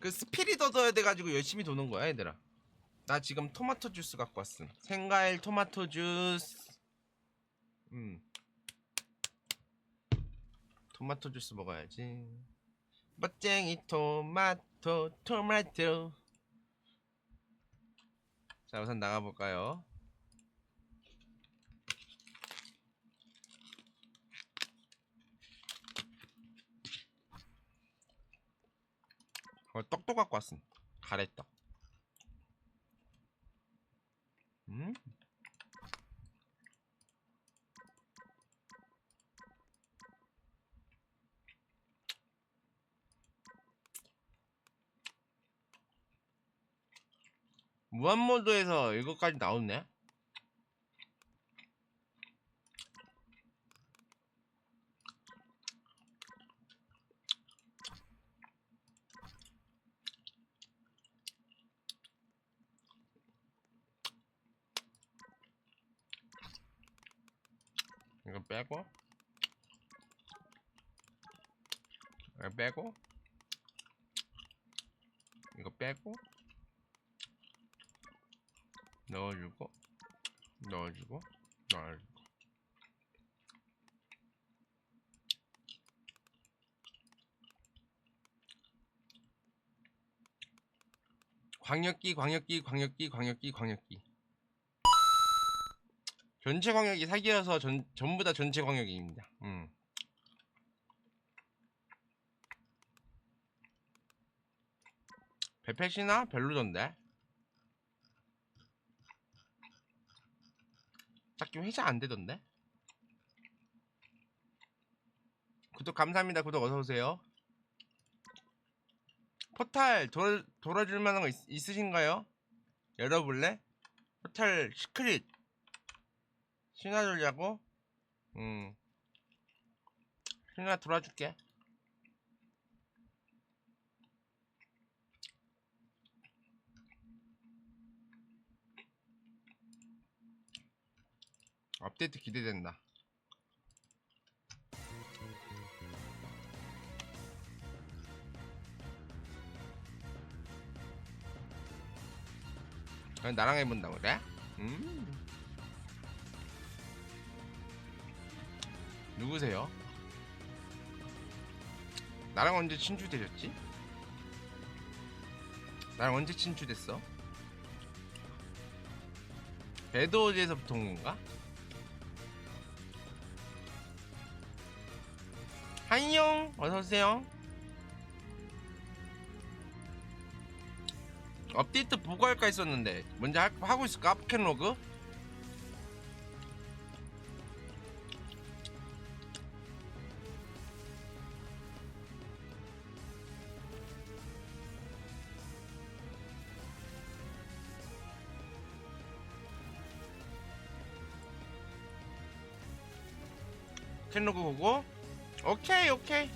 그 스피릿 얻어야 돼가지고 열심히 도는 거야 얘들아. 나 지금 토마토 주스 갖고 왔음. 생과일 토마토 주스. 음. 토마토 주스 먹어야지. 멋쟁이 토마토 토마토. 자 우선 나가볼까요 떡도 갖고 왔음. 가래떡. 음? 무한모드에서 이것까지 나오네? 빼고? 이거 빼고? 이거 빼고? 넣어주고? 넣어주고? 넣어주고? 광역기 광역기 광역기 광역기 광역기 전체 광역이 사기여서 전, 전부 다 전체 광역입니다. 음. 베펫이나 별로던데? 딱히 회자 안 되던데? 구독 감사합니다. 구독 어서오세요. 포탈 돌, 돌아줄 만한 거 있, 있으신가요? 열어볼래? 포탈 시크릿 신화 돌려고? 응. 신화 돌아줄게. 업데이트 기대된다. 나랑 해본다고 그래? 음. 누구세요? 나랑 언제 친추 되셨지? 나랑 언제 친추 됐어? 배드워즈에서부터 온 건가? 안녕 어서오세요 업데이트 보고 할까 했었는데 먼저 할- 하고 있을까? 캔로그? 캔로그 보고. 오케이 오케이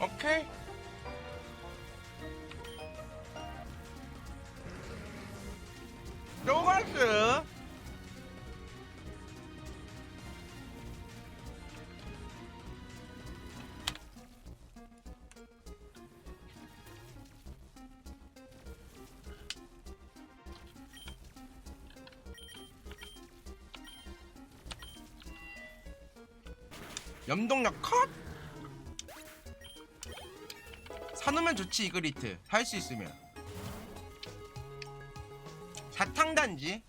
오케이. 로가스 염동력 컷 사놓으면 좋지 이그리트. 할 수 있으면. 사탕단지.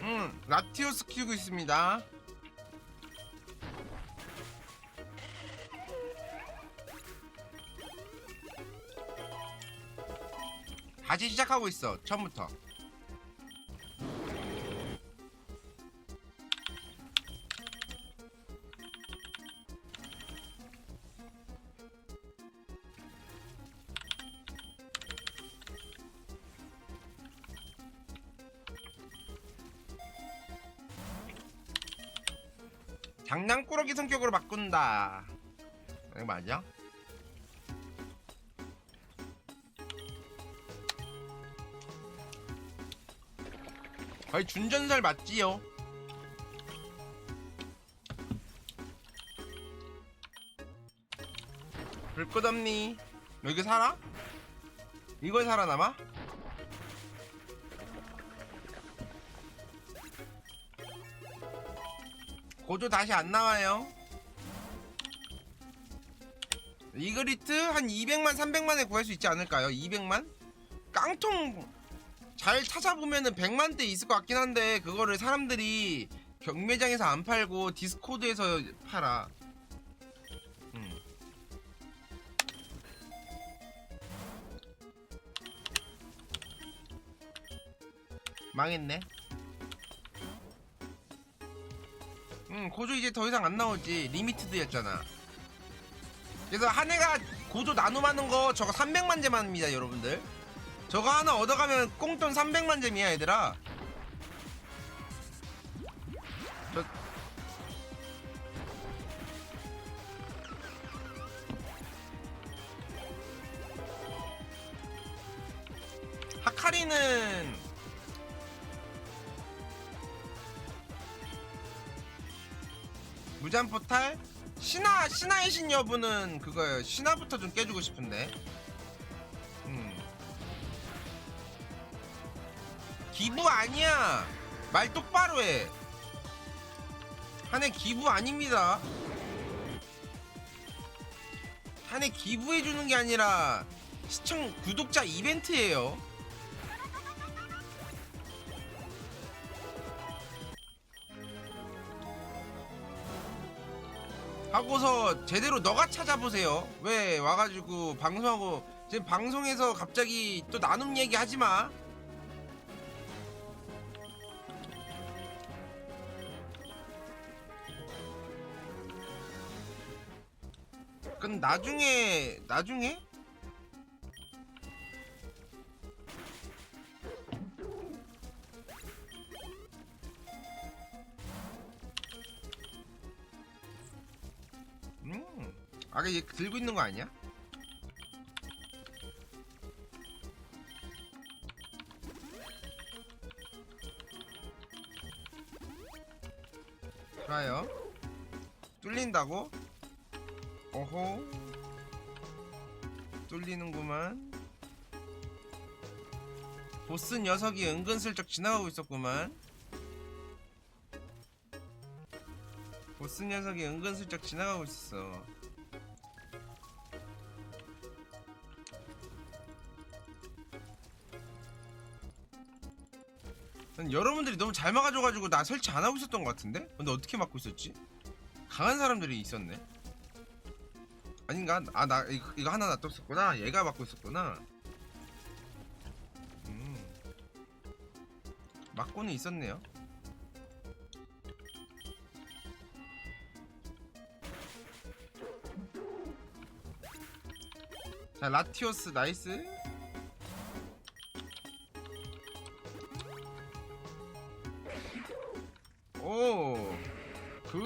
음 라티오스 키우고 있습니다. 다시 시작하고 있어 처음부터 장난꾸러기 성격으로 바꾼다. 이거 맞아? 거의 준전설 맞지요? 불꽃 없니? 여기 살아? 이걸 살아남아? 고조 다시 안 나와요. 이그리트 한 200만 300만에 구할 수 있지 않을까요? 200만? 깡통 잘 찾아보면은 100만 대 있을 것 같긴 한데 그거를 사람들이 경매장에서 안 팔고 디스코드에서 팔아. 음. 망했네. 응, 고조 이제 더 이상 안 나오지. 리미티드였잖아. 그래서 한 해가 고조 나눔하는 거 저거 300만 잼입니다, 여러분들. 저거 하나 얻어가면 꽁돈 300만 잼이야, 얘들아. 저... 하카리는 무잔 포탈? 신화 신화의 신 여부는 그거요. 신화부터 좀 깨주고 싶은데. 음. 기부 아니야. 말 똑바로 해. 한해 기부 아닙니다. 한해 기부해 주는 게 아니라 시청 구독자 이벤트예요 하고서 제대로 너가 찾아보세요. 왜 와가지고 방송하고 지금 방송에서 갑자기 또 나눔 얘기 하지 마. 그럼 나중에 나중에 아까 얘 들고 있는 거 아니야? 좋아요. 뚫린다고? 오호 뚫리는구만. 보스 녀석이 은근슬쩍 지나가고 있었구만. 보스 녀석이 은근슬쩍 지나가고 있었어 난 여러분들이 너무 잘 막아줘가지고 나 설치 안 하고 있었던 것 같은데? 근데 어떻게 막고 있었지? 강한 사람들이 있었네 아닌가? 아 나 이거, 이거 하나 놔뒀었구나 얘가 막고 있었구나 음 막고는 있었네요 자 라티오스 나이스 Ooh,